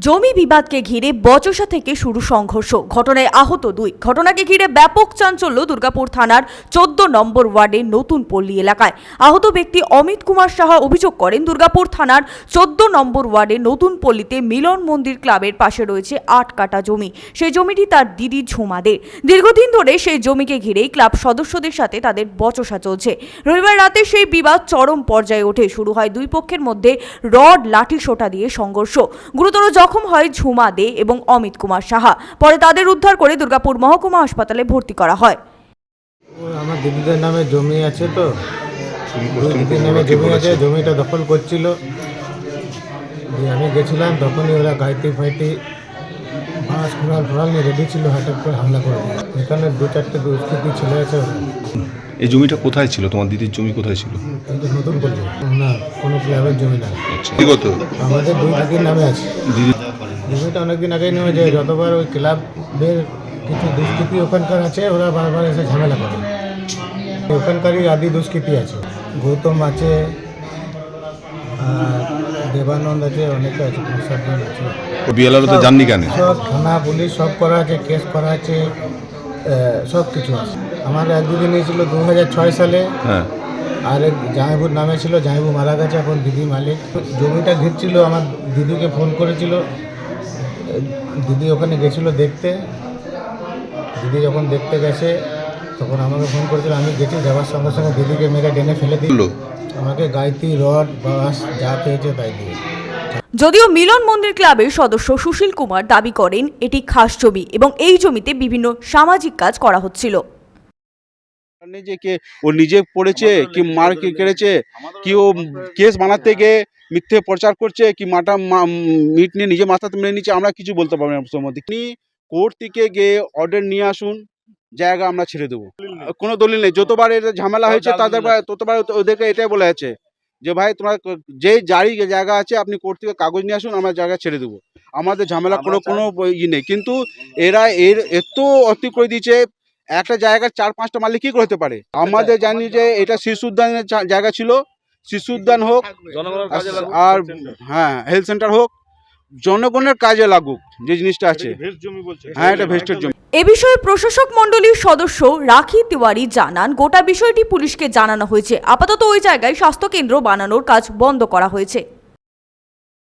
জমি বিবাদকে ঘিরে বচসা থেকে শুরু সংঘর্ষ। ঘটনায় আহত দুই। ঘটনাকে ঘিরে ব্যাপক চাঞ্চল্য দুর্গাপুর থানার চোদ্দ নম্বর ওয়ার্ডের নতুন পল্লী এলাকায়। আহত ব্যক্তি অমিত কুমার সাহা অভিযোগ করেন, দুর্গাপুর থানার চোদ্দ নম্বর ওয়ার্ডে নতুন পল্লীতে মিলন মন্দির ক্লাবের পাশে রয়েছে আট কাটা জমি। সেই জমিটি তার দিদি ঝুমাদের। দীর্ঘদিন ধরে সেই জমিকে ঘিরেই ক্লাব সদস্যদের সাথে তাদের বচসা চলছে। রবিবার রাতে সেই বিবাদ চরম পর্যায়ে ওঠে। শুরু হয় দুই পক্ষের মধ্যে রড, লাঠি, সোটা দিয়ে সংঘর্ষ। গুরুতর জখম হয় ঝুমা দে এবং অমিত কুমার সাহা। পরে তাদের উদ্ধার করে দুর্গাপুর মহকুমা হাসপাতালে ভর্তি করা হয়। আমার দিদিদের নামে জমি আছে তো। দিদির নামে জমি আছে জমিটা দখল করছিল। আমি গেছিলাম তখনই ওরা গাইতে ফাইতে বাঁশ কুড়াল ফোড়াল নিয়ে রেডি ছিল হঠাৎ করে হামলা করে এখানে দু চারটে দুষ্কৃতি ছেলে আছে। এই জমিটা কোথায় ছিল? তোমার দিদির জমি কোথায় ছিল? নতুন করল না কোনো ক্লাবের জমি না। আচ্ছা। আমাদের দুই দিদির নামে আছে। দিদি? জমিটা অনেকদিন আগেই নেওয়া যায়। যতবার ওই ক্লাবের কিছু দুষ্কৃতি ওখানকার আছে ওরা বারবার এসে ঝামেলা করে। ওখানকারই আদি দুষ্কৃতি আছে। গৌতম আছে দেবানন্দ আছে অনেকে আছে সাতজন আছে। বিএলআরও জাননি কেন? সব থানা পুলিশ সব করা আছে কেস করা আছে। সব কিছু আছে। আমার এক দিদি নিয়েছিল দু হাজার ছয় সালে। হ্যাঁ। আর এক জামাইবুর নামে ছিল জামাইবু মারা গেছে এখন দিদি মালিক। জমিটা ঘিরছিল আমার দিদিকে ফোন করেছিল। দিদি ওখানে গেছিল দেখতে। দিদি যখন দেখতে গেছে তখন আমাকে ফোন করেছিল আমি গেছি যাওয়ার সঙ্গে সঙ্গে দিদিকে মেরে ডেনে ফেলে দিল আমাকে গাইতি রড বাস যা পেয়েছে তাই দিয়ে। যদিও মিলন মন্দির ক্লাবের সদস্য সুশীল কুমার দাবি করেন এটি খাস জমি এবং এই জমিতে বিভিন্ন সামাজিক কাজ করা হচ্ছিল। নেই যে কে ও নিজে পড়েছে কি মার কি কেড়েছে কি ও কেস বানাতে গিয়ে মিথ্যে প্রচার করছে কি মাটা মা- মিট নিয়ে নিজে মাথাতে মেনে নিচ্ছে আমরা কিছু বলতে পারব না মধ্যে আপনি কোর্ট থেকে গিয়ে অর্ডার নিয়ে আসুন জায়গা আমরা ছেড়ে দেবো। কোনো দলিল নেই যতবার এটা ঝামেলা হয়েছে তাদের ততবার ওদেরকে এটাই বলা আছে যে ভাই তোমার যে জারি জায়গা আছে আপনি কোর্ট থেকে কাগজ নিয়ে আসুন আমরা জায়গা ছেড়ে দেবো। আমাদের ঝামেলা কোনো কোনো ই নেই। কিন্তু এরা এর এত অতি করে দিয়েছে একটা জায়গার চার পাঁচটা মালিক কি করতে পারে? আমাদের জানি যে এটা শিশু উদ্যানের জায়গা ছিল। শিশু উদ্যান হোক আর- আর হ্যাঁ হেলথ সেন্টার হোক জনগণের কাজে লাগুক যে জিনিসটা আছে। হ্যাঁ এটা ভেস্টের জমি। এ বিষয়ে প্রশাসক মণ্ডলীর সদস্য রাখি তিওয়ারি জানান, গোটা বিষয়টি পুলিশকে জানানো হয়েছে। আপাতত ওই জায়গায় স্বাস্থ্যকেন্দ্র বানানোর কাজ বন্ধ করা হয়েছে।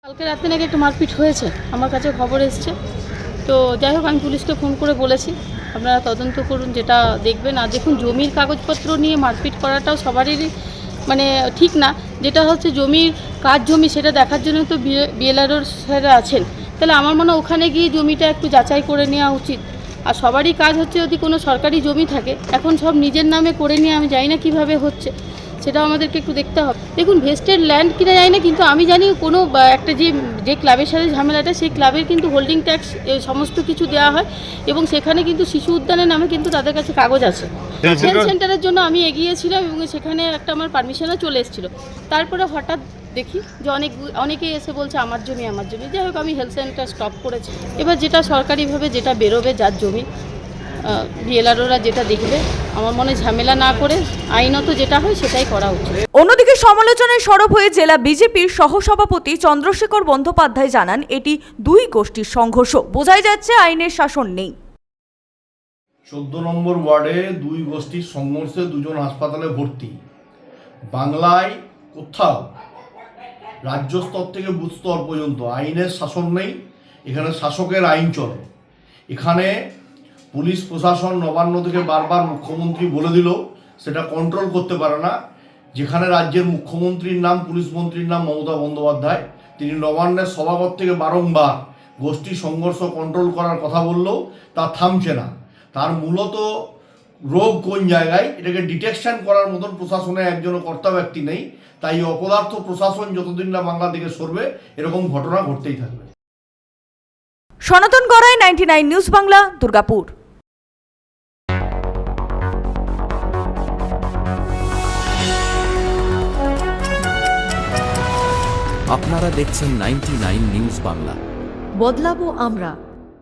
কালকে রাতে নাকি একটু মারপিট হয়েছে, আমার কাছে খবর এসছে। তো যাই হোক, আমি পুলিশকে ফোন করে বলেছি। আপনারা তদন্ত করুন, যেটা দেখবেন। আর দেখুন, জমির কাগজপত্র নিয়ে মারপিট করাটাও সবারই মানে ঠিক না। যেটা হচ্ছে, জমির কাজ জমি সেটা দেখার জন্য তো বিএলআরওর স্যাররা আছেন। তাহলে আমার মনে হয় ওখানে গিয়ে জমিটা একটু যাচাই করে নেওয়া উচিত। আর সবারই কাজ হচ্ছে যদি কোনো সরকারি জমি থাকে এখন সব নিজের নামে করে নিয়ে আমি জানি না কীভাবে হচ্ছে সেটাও আমাদেরকে একটু দেখতে হবে। দেখুন ভেস্টেড ল্যান্ড কিনা যায় না কিন্তু আমি জানি কোনো বা, একটা যে যে ক্লাবের সাথে ঝামেলাটা সেই ক্লাবের কিন্তু হোল্ডিং ট্যাক্স সমস্ত কিছু দেওয়া হয় এবং সেখানে কিন্তু শিশু উদ্যানের নামে কিন্তু তাদের কাছে কাগজ আছে। হেলথ সেন্টারের জন্য আমি এগিয়েছিলাম এবং সেখানে একটা আমার পারমিশনও চলে এসেছিল। তারপরে হঠাৎ দেখি যে অনেক অনেকেই এসে বলছে আমার জমি আমার জমি। যাই হোক আমি হেলথ সেন্টার স্টপ করেছি। এবার যেটা সরকারিভাবে যেটা বেরোবে যার জমি বিএলআরওরা যেটা দেখবে আমার মনে ঝামেলা না করে আইনত যেটা হয় সেটাই করা উচিত। অন্যদিকে সমালোচনায় সরব হয়ে জেলা বিজেপির সহসভাপতি চন্দ্রশেখর বন্দ্যোপাধ্যায় জানান এটি দুই গোষ্ঠীর সংঘর্ষ। বোঝাই যাচ্ছে আইনের শাসন নেই। চোদ্দ নম্বর ওয়ার্ডে দুই গোষ্ঠীর সংঘর্ষে দুজন হাসপাতালে ভর্তি। বাংলায় কোথাও রাজ্য স্তর থেকে বুথ স্তর পর্যন্ত। আইনের শাসন নেই, এখানে শাসকের আইন চলে। এখানে পুলিশ, প্রশাসন নবান্ন থেকে বারবার মুখ্যমন্ত্রী বলে দিল, সেটা কন্ট্রোল করতে পারে না। যেখানে রাজ্যের মুখ্যমন্ত্রীর নাম, পুলিশ মন্ত্রীর নাম মমতা বন্দ্যোপাধ্যায়, তিনি নবান্নের সভাপত থেকে বারংবার গোষ্ঠী সংঘর্ষ কন্ট্রোল করার কথা বললেও তা থামছে না। তার মূলত রোগ কোন জায়গায়? এটাকে ডিটেকশন করার মতন প্রশাসনে একজনও কর্তা ব্যক্তি নেই। তাই অপদার্থ প্রশাসন যতদিন না বাংলা থেকে সরবে এরকম ঘটনা ঘটতেই থাকবে। Sanatan Garai ninety nine news Bangla Durgapur. আপনারা দেখছেন নাইনটি নিউজ বাংলা। বদলাবো আমরা।